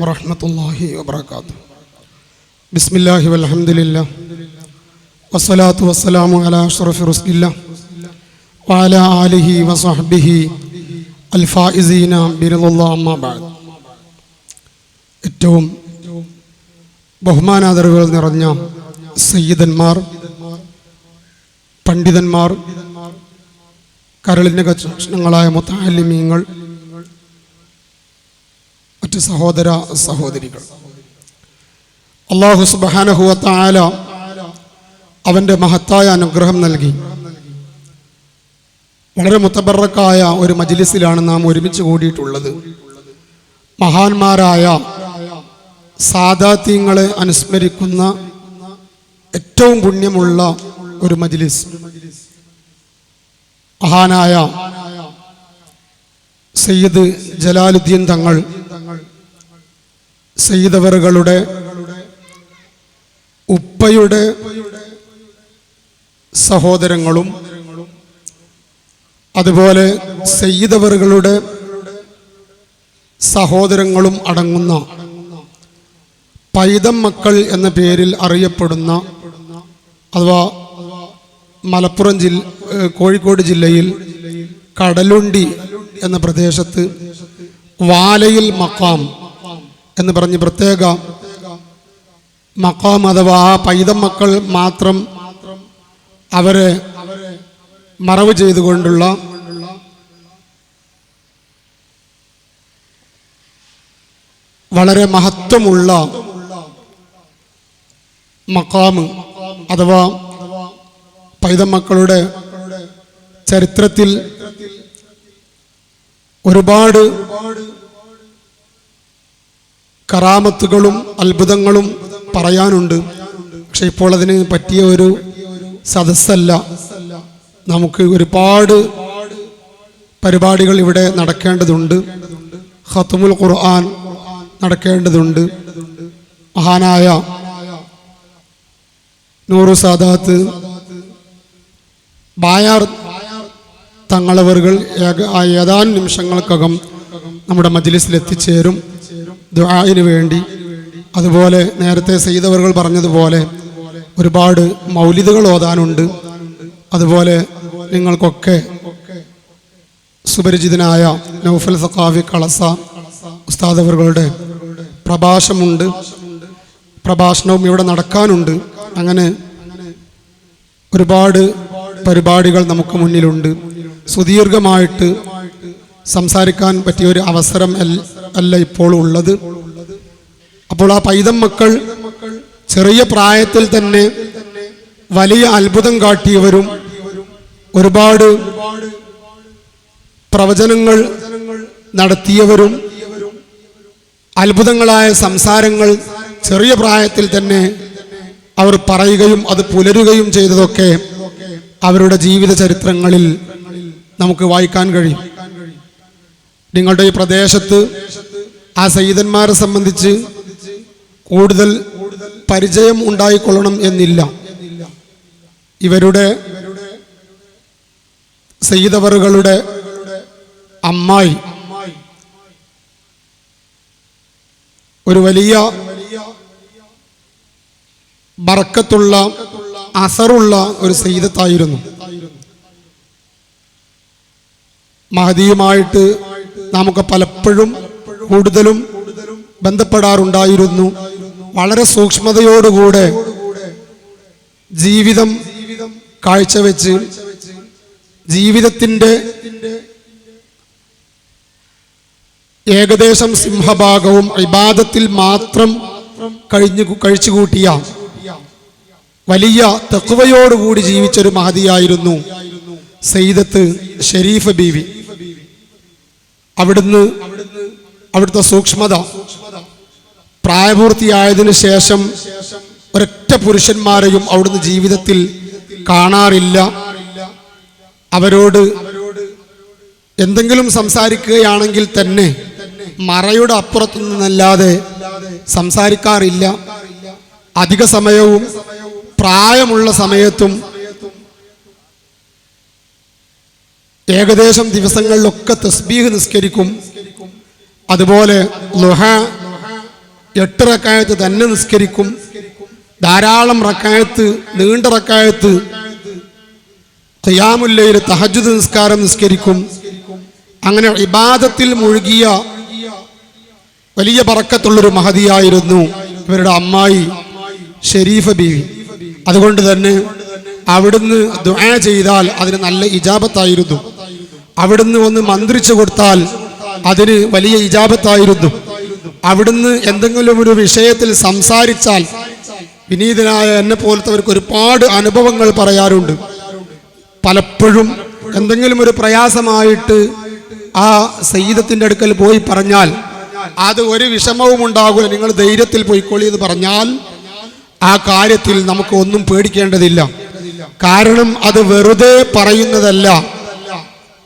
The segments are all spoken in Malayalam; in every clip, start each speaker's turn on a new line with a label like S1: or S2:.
S1: വറഹമത്തല്ലാഹി വബർക്കാത്തു ബിസ്മില്ലാഹി വലഹമില്ല വസ്സലാത്തു വസ്സലാമു അലാ അഷ്റഫി റുസ്ലില്ല. വാല ആലിഹി വസഹബിഹി അൽഫായിസീന ബിരുദുല്ലാ അമ്മാബാദ് ഏറ്റവും ബഹുമാനാദരവുകൾ നിറഞ്ഞ സയ്യിദന്മാർ പണ്ഡിതന്മാർ കരളിന്റെ കഷ്ണങ്ങളായ മുത്താലിമീങ്ങൾ മറ്റ് സഹോദര സഹോദരികൾ. അള്ളാഹു സുബാനഹുവത്തായ അവന്റെ മഹത്തായ അനുഗ്രഹം നൽകി. വളരെ മുത്തബറക്കായ ഒരു മജിലിസിലാണ് നാം ഒരുമിച്ച് കൂടിയിട്ടുള്ളത്. മഹാന്മാരായ സാദാത്യങ്ങളെ അനുസ്മരിക്കുന്ന ഏറ്റവും പുണ്യമുള്ള ഒരു മജിലിസ്. മഹാനായ സയ്യിദ് ജലാലുദ്ദീൻ തങ്ങൾ സയ്യിദവറുകളുടെ ഉപ്പയുടെ സഹോദരങ്ങളും അതുപോലെ സെയ്തവറുകളുടെ സഹോദരങ്ങളും അടങ്ങുന്ന പൈതം മക്കൾ എന്ന പേരിൽ അറിയപ്പെടുന്ന അഥവാ മലപ്പുറം ജില്ല കോഴിക്കോട് ജില്ലയിൽ കടലുണ്ടി എന്ന പ്രദേശത്ത് വാലയിൽ മക്കാം എന്ന് പറഞ്ഞ് പ്രത്യേക മക്കാം അഥവാ ആ പൈതം മക്കൾ മാത്രം അവരെ മറവ് ചെയ്തുകൊണ്ടുള്ള വളരെ മഹത്വമുള്ള മക്കാമ് അഥവാ പൈതമക്കളുടെ ചരിത്രത്തിൽ ഒരുപാട് കറാമത്തുകളും അത്ഭുതങ്ങളും പറയാനുണ്ട്. പക്ഷെ ഇപ്പോൾ അതിന് പറ്റിയ ഒരു സദസ്സല്ല. നമുക്ക് ഒരുപാട് പരിപാടികൾ ഇവിടെ നടക്കേണ്ടതുണ്ട്. ഖത്തുമുൽ ഖുർആൻ നടക്കേണ്ടതുണ്ട്. മഹാനായ നൂറു സാദാത്ത് ബായാർ തങ്ങളവറുകൾ ഏതാനും നിമിഷങ്ങൾക്കകം നമ്മുടെ മജ്ലിസിൽ എത്തിച്ചേരും. ദുആഇന് വേണ്ടി. അതുപോലെ നേരത്തെ സെയ്തവറുകൾ പറഞ്ഞതുപോലെ ഒരുപാട് മൗലിദുകൾ ഓതാനുണ്ട്. അതുപോലെ നിങ്ങൾക്കൊക്കെ സുപരിചിതനായ നൗഫൽ സഖാഫി കളസ ഉസ്താദവറുകളുടെ പ്രഭാഷമുണ്ട് പ്രഭാഷണവും ഇവിടെ നടക്കാനുണ്ട്. അങ്ങനെ ഒരുപാട് പരിപാടികൾ നമുക്ക് മുന്നിലുണ്ട്. സുദീർഘമായിട്ട് സംസാരിക്കാൻ പറ്റിയ ഒരു അവസരം അല്ല ഇപ്പോൾ ഉള്ളത്. അപ്പോൾ ആ പൈതം മക്കൾ ചെറിയ പ്രായത്തിൽ തന്നെ വലിയ അത്ഭുതം കാട്ടിയവരും ഒരുപാട് പ്രവചനങ്ങൾ നടത്തിയവരും അത്ഭുതങ്ങളായ സംസാരങ്ങൾ ചെറിയ പ്രായത്തിൽ തന്നെ അവർ പറയുകയും അത് പുലരുകയും ചെയ്തതൊക്കെ അവരുടെ ജീവിത ചരിത്രങ്ങളിൽ നമുക്ക് വായിക്കാൻ കഴിയും. നിങ്ങളുടെ ഈ പ്രദേശത്ത് ആ സയ്യിദന്മാരെ സംബന്ധിച്ച് കൂടുതൽ പരിചയം ഉണ്ടായിക്കൊള്ളണം എന്നില്ല. ഇവരുടെ സയ്യിദവറുകളുടെ അമ്മായി ഒരു വലിയ ബറക്കത്തുള്ള അസറുള്ള ഒരു സയ്യിദത്തായിരുന്നു. മഹതിയുമായിട്ട് നമുക്ക് പലപ്പോഴും കൂടുതലും ബന്ധപ്പെടാറുണ്ടായിരുന്നു. വളരെ സൂക്ഷ്മതയോടുകൂടെ ജീവിതം കാഴ്ചവെച്ച് ജീവിതത്തിന്റെ ഏകദേശം സിംഹഭാഗവും ഇബാദത്തിൽ മാത്രം കഴിഞ്ഞു കഴിച്ചുകൂട്ടിയ വലിയ തെക്കുവയോടുകൂടി ജീവിച്ചൊരു മഹതിയായിരുന്നു സെയ്ദത്ത് ഷെരീഫ് ബീവി. അവിടുന്ന് അവിടുത്തെ സൂക്ഷ്മത പ്രായപൂർത്തിയായതിനു ശേഷം ഒരൊറ്റ പുരുഷന്മാരെയും അവിടുന്ന് ജീവിതത്തിൽ കാണാറില്ല. അവരോട് എന്തെങ്കിലും സംസാരിക്കുകയാണെങ്കിൽ തന്നെ മറയുടെ അപ്പുറത്തു നിന്നല്ലാതെ സംസാരിക്കാറില്ല. അധിക സമയവും പ്രായമുള്ള സമയത്തും ഏകദേശം ദിവസങ്ങളിലൊക്കെ തസ്ബീഹ് നിസ്കരിക്കും. അതുപോലെ ലുഹ എട്ട് റക്കായത്ത് തന്നെ നിസ്കരിക്കും. ധാരാളം റക്കായത്ത് നീണ്ട റക്കായത്ത് തയ്യാമുല്ലയിൽ തഹജുദ് നിസ്കാരം നിസ്കരിക്കും. അങ്ങനെ ഇബാദത്തിൽ മുഴുകിയ വലിയ പറക്കത്തുള്ളൊരു മഹതിയായിരുന്നു ഇവരുടെ അമ്മായി ഷെരീഫ ബീവി. അതുകൊണ്ട് തന്നെ അവിടുന്ന് ദുആ ചെയ്താൽ അതിന് നല്ല ഇജാബത്തായിരുന്നു. അവിടുന്ന് ഒന്ന് മന്ത്രിച്ചു കൊടുത്താൽ അതിന് വലിയ ഇജാബത്തായിരുന്നു. അവിടുന്ന് എന്തെങ്കിലും ഒരു വിഷയത്തിൽ സംസാരിച്ചാൽ വിനീതനായ എന്നെ പോലത്തവർക്ക് ഒരുപാട് അനുഭവങ്ങൾ പറയാറുണ്ട്. പലപ്പോഴും എന്തെങ്കിലും ഒരു പ്രയാസമായിട്ട് ആ സയ്യിദത്തിന്റെ അടുക്കൽ പോയി പറഞ്ഞാൽ അത് ഒരു വിഷമവും ഉണ്ടാകില്ല നിങ്ങൾ ധൈര്യത്തിൽ പോയിക്കൊള്ളി എന്ന് പറഞ്ഞാൽ ആ കാര്യത്തിൽ നമുക്ക് ഒന്നും പേടിക്കേണ്ടതില്ല. കാരണം അത് വെറുതെ പറയുന്നതല്ല.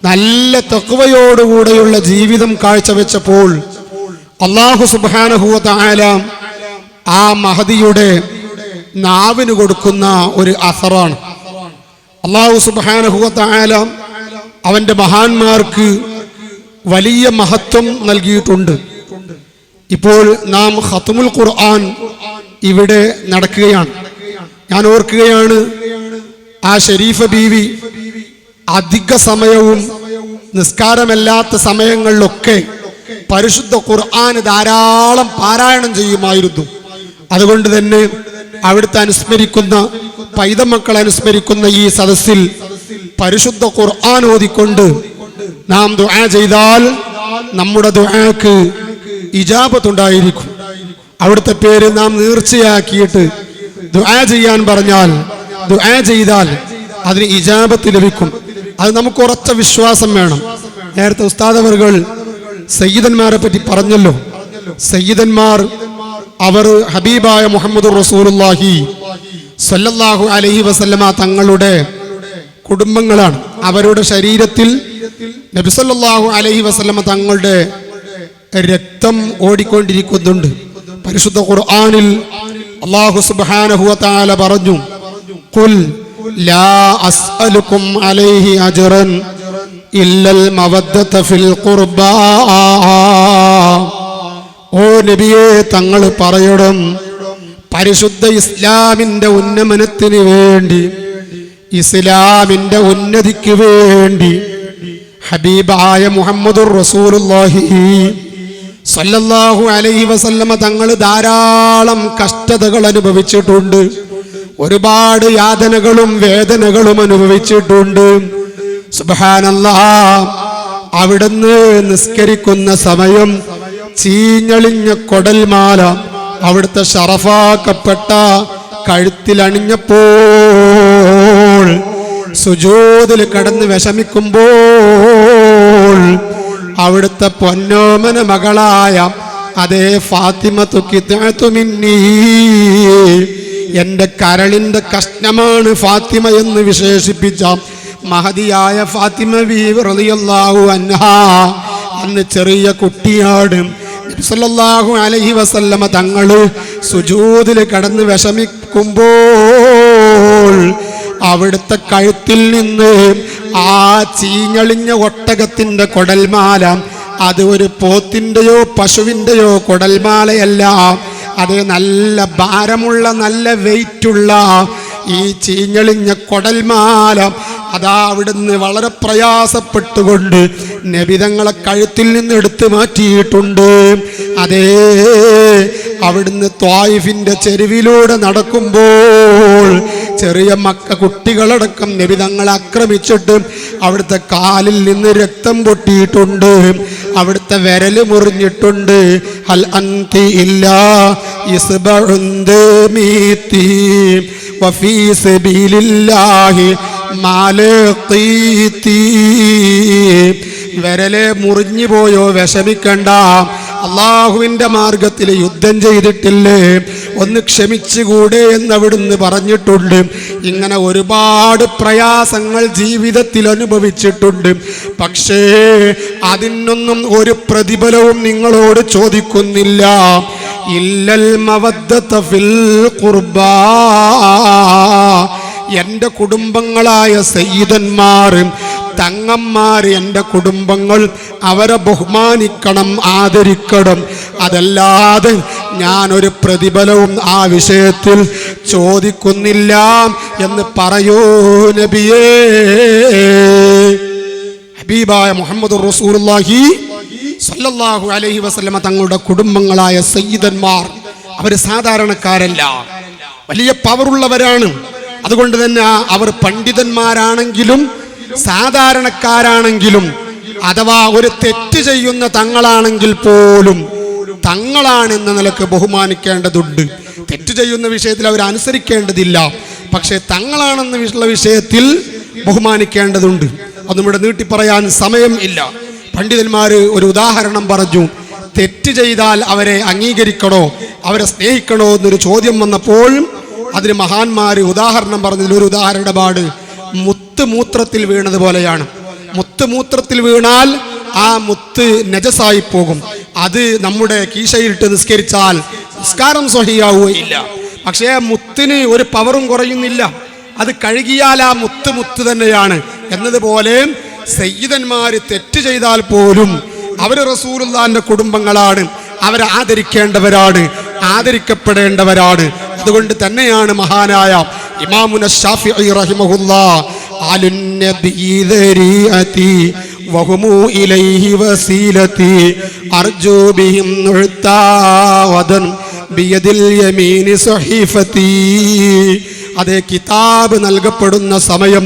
S1: നല്ല തക്വയോടുകൂടെയുള്ള ജീവിതം കാഴ്ചവെച്ചപ്പോൾ അള്ളാഹു സുബാനഹുല ആ മഹതിയുടെ നാവിന് കൊടുക്കുന്ന ഒരു അസറാണ്. അള്ളാഹു സുബാനഹുല അവന്റെ മഹാന്മാർക്ക് വലിയ മഹത്വം നൽകിയിട്ടുണ്ട്. ഇപ്പോൾ നാം ഹത്തുമുൽ ഖുർആൻ ഇവിടെ നടക്കുകയാണ്. ഞാൻ ഓർക്കുകയാണ് ആ ഷെരീഫ ബീവി അധിക സമയവും നിസ്കാരമല്ലാത്ത സമയങ്ങളിലൊക്കെ പരിശുദ്ധ ഖുർആൻ ധാരാളം പാരായണം ചെയ്യുമായിരുന്നു. അതുകൊണ്ട് തന്നെ അവിടുത്തെ അനുസ്മരിക്കുന്ന പൈതമക്കൾ അനുസ്മരിക്കുന്ന ഈ സദസ്സിൽ പരിശുദ്ധ ഖുർആൻ ഓതിക്കൊണ്ട് നാം ദുആ ചെയ്താൽ നമ്മുടെ ദുആക്ക് ഇജാബത്തുണ്ടായിരിക്കും. അവിടുത്തെ പേര് നാം നീർച്ചയാക്കിയിട്ട് ദുആ ചെയ്യാൻ പറഞ്ഞാൽ ദുആ ചെയ്താൽ അതിന് ഇജാബത്ത് ലഭിക്കും. അത് നമുക്ക് ഉറച്ച വിശ്വാസം വേണം. നേരത്തെ ഉസ്താദവറുകൾ സയ്യിദന്മാരെ പറ്റി പറഞ്ഞല്ലോ. സയ്യിദന്മാർ അവർ ഹബീബായ മുഹമ്മദ് റസൂലുല്ലാഹി സല്ലല്ലാഹു അലൈഹി വസല്ലമ തങ്ങളുടെ കുടുംബങ്ങളാണ്. അവരുടെ ശരീരത്തിൽ നബിസല്ലാഹു അലൈഹി വസല്ലമ തങ്ങളുടെ രക്തം ഓടിക്കൊണ്ടിരിക്കുന്നുണ്ട്. പരിശുദ്ധ ഖുർആനിൽ അല്ലാഹു സുബ്ഹാനഹു വതആല പറഞ്ഞു ഖുൽ ലാ അസ്അലുക്കും അലൈഹി അജ്റൻ ഇല്ലൽ മവദ്ദത ഫിൽ ഖുർബാ. ഓ നബിയെ തങ്ങൾ പറയണം പരിശുദ്ധ ഇസ്ലാമിന്റെ ഉന്നമനത്തിന് വേണ്ടി ഇസ്ലാമിന്റെ ഉന്നതിക്ക് വേണ്ടി ഹബീബായ മുഹമ്മദുർ റസൂലുള്ളാഹി സല്ലല്ലാഹു അലൈഹി വസല്ലമ തങ്ങൾ ധാരാളം കഷ്ടതകൾ അനുഭവിച്ചിട്ടുണ്ട്. ഒരുപാട് യാതനകളും വേദനകളും അനുഭവിച്ചിട്ടുണ്ട്. സുബാനല്ല അവിടുന്ന് നിസ്കരിക്കുന്ന സമയം ചീഞ്ഞളിഞ്ഞ കൊടൽമാല അവിടുത്തെ ഷറഫാക്കപ്പെട്ട കഴുത്തിലണിഞ്ഞപ്പോൾ സുജോതിൽ കടന്ന് വിഷമിക്കുമ്പോൾ അവിടുത്തെ പൊന്നോമന മകളായ അതേ ഫാത്തിമ തുക്കിത്തുമിന്നീ എന്റെ കരളിന്റെ കഷ്ണമാണ് ഫാത്തിമ എന്ന് വിശേഷിപ്പിച്ച മഹതിയായ ഫാത്തിമ റളിയല്ലാഹു അൻഹാ. അന്ന് ചെറിയ കുട്ടിയാണ്. സല്ലല്ലാഹു അലൈഹി വസല്ലമ തങ്ങൾ സുജൂദിൽ കടന്ന് വിഷമിക്കുമ്പോൾ അവിടുത്തെ കഴുത്തിൽ നിന്ന് ആ ചീഞ്ഞളിഞ്ഞ ഒട്ടകത്തിന്റെ കൊടൽമാല അത് ഒരു പോത്തിന്റെയോ പശുവിന്റെയോ കൊടൽമാലയല്ല അത് നല്ല ഭാരമുള്ള നല്ല വെയിറ്റുള്ള ഈ ചീഞ്ഞളിഞ്ഞ കൊടൽമാല അതാ അവിടുന്ന് വളരെ പ്രയാസപ്പെട്ടുകൊണ്ട് നബിതങ്ങളെ കഴുത്തിൽ നിന്ന് എടുത്തു മാറ്റിയിട്ടുണ്ട്. അതേ അവിടുന്ന് ത്വായിഫിന്റെ ചെരുവിലൂടെ നടക്കുമ്പോൾ ചെറിയ മക്ക കുട്ടികളടക്കം നബിതങ്ങളെ ആക്രമിച്ചിട്ട് അവിടുത്തെ കാലിൽ നിന്ന് രക്തം പൊട്ടിയിട്ടുണ്ട്. അവിടുത്തെ വിരൽ മുറിഞ്ഞിട്ടുണ്ട്. ഹൽ അന്തി ഇല്ല ഇസ്ബഉന്ത് മീത്തി വഫീ വിരലെ മുറിഞ്ഞു പോയോ വിഷമിക്കണ്ട. അള്ളാഹുവിന്റെ മാർഗത്തിൽ യുദ്ധം ചെയ്തിട്ടില്ലേ? ഒന്ന് ക്ഷമിച്ചുകൂടെ എന്നവിടുന്ന് പറഞ്ഞിട്ടുണ്ട്. ഇങ്ങനെ ഒരുപാട് പ്രയാസങ്ങൾ ജീവിതത്തിൽ അനുഭവിച്ചിട്ടുണ്ട്. പക്ഷേ അതിനൊന്നും ഒരു പ്രതിഫലവും നിങ്ങളോട് ചോദിക്കുന്നില്ല. ഇല്ലൽ ഫിൽ എന്റെ കുടുംബങ്ങളായ സയ്യിദന്മാർ തങ്ങന്മാർ എന്റെ കുടുംബങ്ങൾ അവരെ ബഹുമാനിക്കണം ആദരിക്കണം. അതല്ലാതെ ഞാൻ ഒരു പ്രതിഫലവും ആ വിഷയത്തിൽ ചോദിക്കുന്നില്ല എന്ന് പറയൂ നബിയേ. ഹബീബായ മുഹമ്മദ് റസൂലുള്ളാഹി സല്ലല്ലാഹു അലൈഹി വസല്ലമ തങ്ങളുടെ കുടുംബങ്ങളായ സയ്യിദന്മാർ. അവർ സാധാരണക്കാരല്ല. വലിയ പവറുള്ളവരാണ്. അതുകൊണ്ട് തന്നെ അവർ പണ്ഡിതന്മാരാണെങ്കിലും സാധാരണക്കാരാണെങ്കിലും അഥവാ ഒരു തെറ്റ് ചെയ്യുന്ന തങ്ങളാണെങ്കിൽ പോലും തങ്ങളാണെന്ന നിലയ്ക്ക് ബഹുമാനിക്കേണ്ടതുണ്ട്. തെറ്റ് ചെയ്യുന്ന വിഷയത്തിൽ അവർ അനുസരിക്കേണ്ടതില്ല. പക്ഷേ തങ്ങളാണെന്ന് വിഷ- വിഷയത്തിൽ ബഹുമാനിക്കേണ്ടതുണ്ട്. അത് നമ്മുടെ നീട്ടി പറയാൻ സമയം ഇല്ല. പണ്ഡിതന്മാർ ഒരു ഉദാഹരണം പറഞ്ഞു. തെറ്റ് ചെയ്താൽ അവരെ അംഗീകരിക്കണോ? അവരെ സ്നേഹിക്കണോ എന്നൊരു ചോദ്യം വന്നപ്പോഴും അതിന് മഹാന്മാർ ഉദാഹരണം പറഞ്ഞതിൽ ഒരു ഉദാഹരണപാട്. മുത്ത് മൂത്രത്തിൽ വീണത് പോലെയാണ്. മുത്ത് മൂത്രത്തിൽ വീണാൽ ആ മുത്ത് നജസായി പോകും. അത് നമ്മുടെ കീശയിട്ട് നിസ്കരിച്ചാൽ നിസ്കാരം സ്വഹിയാവുകയില്ല പക്ഷേ മുത്തിന് ഒരു പവറും കുറയുന്നില്ല. അത് കഴുകിയാൽ ആ മുത്ത് മുത്ത് തന്നെയാണ്. എന്നതുപോലെ സയ്യിദന്മാർ തെറ്റ് ചെയ്താൽ പോലും അവർ റസൂലുള്ളാന്റെ കുടുംബങ്ങളാണ്. അവരെ ആദരിക്കേണ്ടവരാണ് ആദരിക്കപ്പെടേണ്ടവരാണ്. അതുകൊണ്ട് തന്നെയാണ് മഹാനായ ഇമാമുന ഷാഫി റഹിമഹുല്ല അലുന്നബീദരീഅതി وهم إليه وسيلتي أرجو بهم نعتاودا بيد اليمين صحيفتي അതേ കിതാബ് നൽകപ്പെടുന്ന സമയം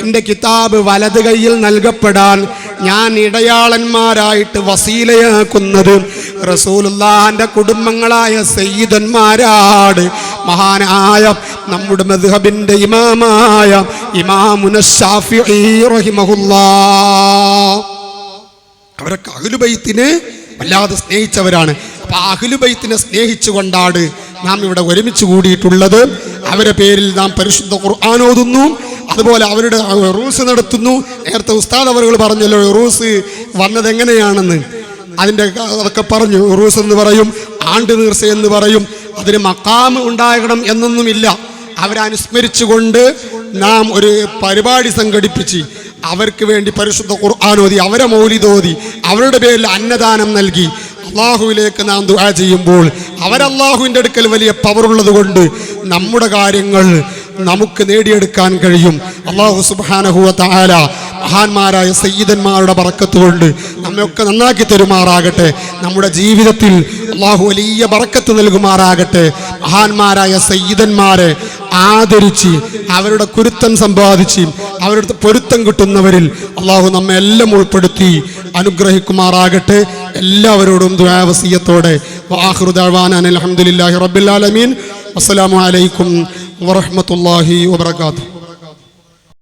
S1: എൻ്റെ കിതാബ് വലത് കൈയിൽ നൽകപ്പെടാൻ ഞാൻ ഇടയാളന്മാരായിട്ട് വസീലയാക്കുന്നത് റസൂലുള്ളാന്റെ കുടുംബങ്ങളായ സയ്യിദന്മാരാട് മഹാനായ നമ്മുടെ മദ്ഹബിന്റെ ഇമാമായ ഇമാമുന ശാഫിഈ റഹിമഹുല്ലാ. അവരൊക്കെ അഹ്ലുബൈത്തിനെ വല്ലാതെ സ്നേഹിച്ചവരാണ്. അപ്പൊ അഖിലുബൈത്തിനെ സ്നേഹിച്ചുകൊണ്ടാണ് നാം ഇവിടെ ഒരുമിച്ച് കൂടിയിട്ടുള്ളത്. അവരെ പേരിൽ നാം പരിശുദ്ധ ഖുർആൻ ഓതുന്നു. അതുപോലെ അവരുടെ റൂസ് നടത്തുന്നു. നേരത്തെ ഉസ്താദ് അവർ പറഞ്ഞല്ലോ റൂസ് വന്നത് എങ്ങനെയാണെന്ന്. അതിന്റെ അതൊക്കെ പറഞ്ഞു റൂസ് എന്ന് പറയും ആണ്ട് നീർച്ച എന്ന് പറയും. അതിന് മക്കാമ് ഉണ്ടാകണം എന്നൊന്നുമില്ല. അനുസ്മരിച്ചുകൊണ്ട് നാം ഒരു പരിപാടി സംഘടിപ്പിച്ച് അവർക്ക് വേണ്ടി പരിശുദ്ധ ഖുർആൻ ഓതി അവരെ മൗലിതോതി അവരുടെ പേരിൽ അന്നദാനം നൽകി അള്ളാഹുവിലേക്ക് നാം ദുആ ചെയ്യുമ്പോൾ അവരല്ലാഹുവിന്റെ അടുക്കൽ വലിയ പവറുള്ളത് കൊണ്ട് നമ്മുടെ കാര്യങ്ങൾ നമുക്ക് നേടിയെടുക്കാൻ കഴിയും. അള്ളാഹു സുബാനഹുവ താല മഹാന്മാരായ സയ്യിദന്മാരുടെ പറക്കത്ത് കൊണ്ട് നമ്മയൊക്കെ നന്നാക്കി തരുമാറാകട്ടെ. നമ്മുടെ ജീവിതത്തിൽ അള്ളാഹു വലിയ പറക്കത്ത് നൽകുമാറാകട്ടെ. മഹാന്മാരായ സയ്യിദന്മാരെ ആദരിച്ച് അവരുടെ കുരുത്തം സമ്പാദിച്ച് അവരുടെ പൊരുത്തം കിട്ടുന്നവരിൽ അള്ളാഹു നമ്മെ എല്ലാം ഉൾപ്പെടുത്തി അനുഗ്രഹിക്കുമാറാകട്ടെ. എല്ലാവരോടും ദ്വാവസീയത്തോടെ വാഹൃദാൻ അലഹമുല്ലാഹി റബ്ബിൽ ആലമീൻ. അസ്സലാമു അലൈക്കും വറഹ്മത്തുള്ളാഹി വബർക്കാത്തു